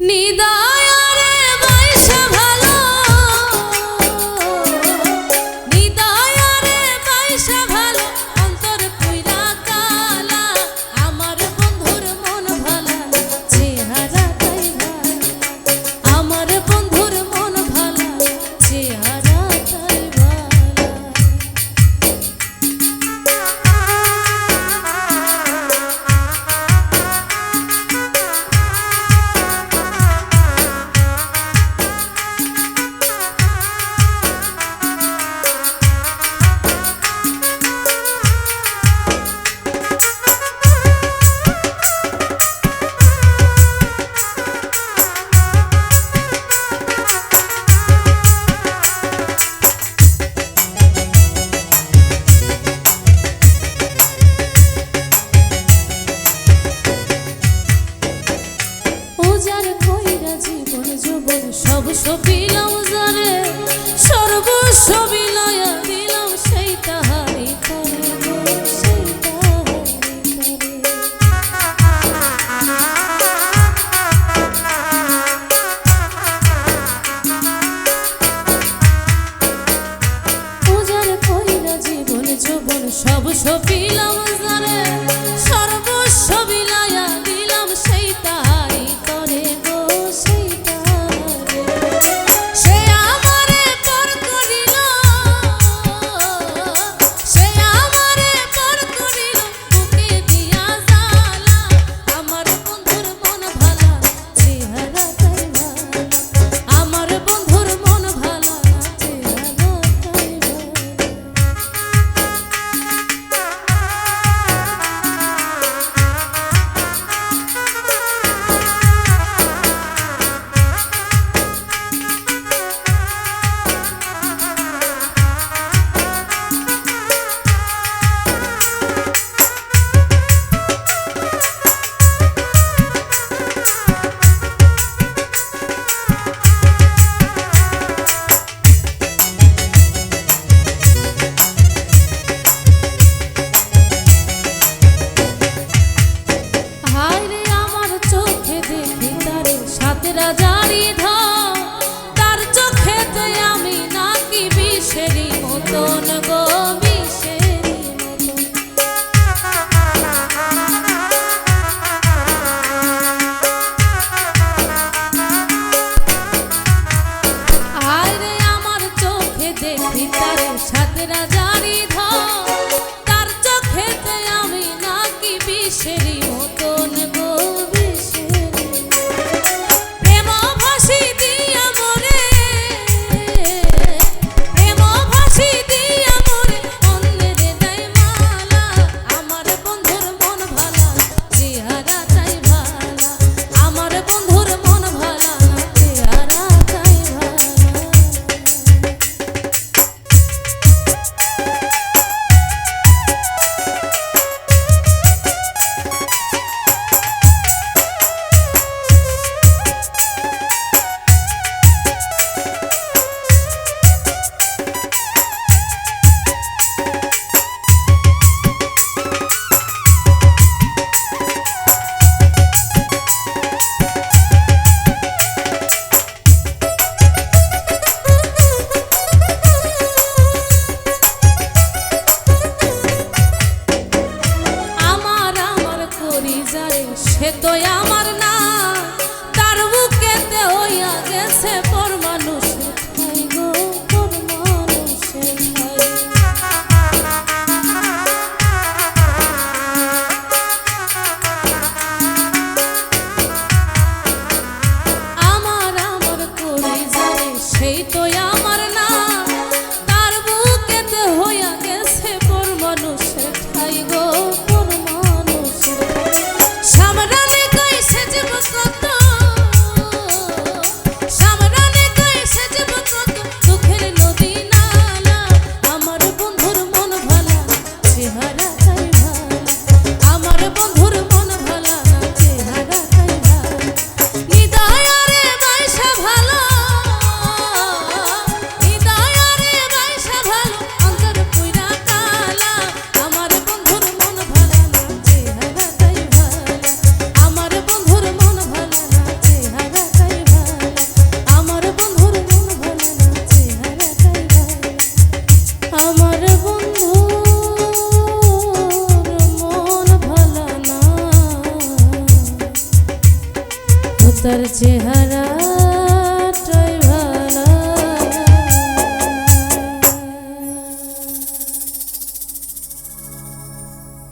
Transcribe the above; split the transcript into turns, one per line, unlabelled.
நிதா সর্বস্ব পিলাম যারে সর্বস্ব বিলায়া দিলাম সেই তাহারি জীবন যৌবন সব সপিলাম যারে। estoy amando. তার চেহারা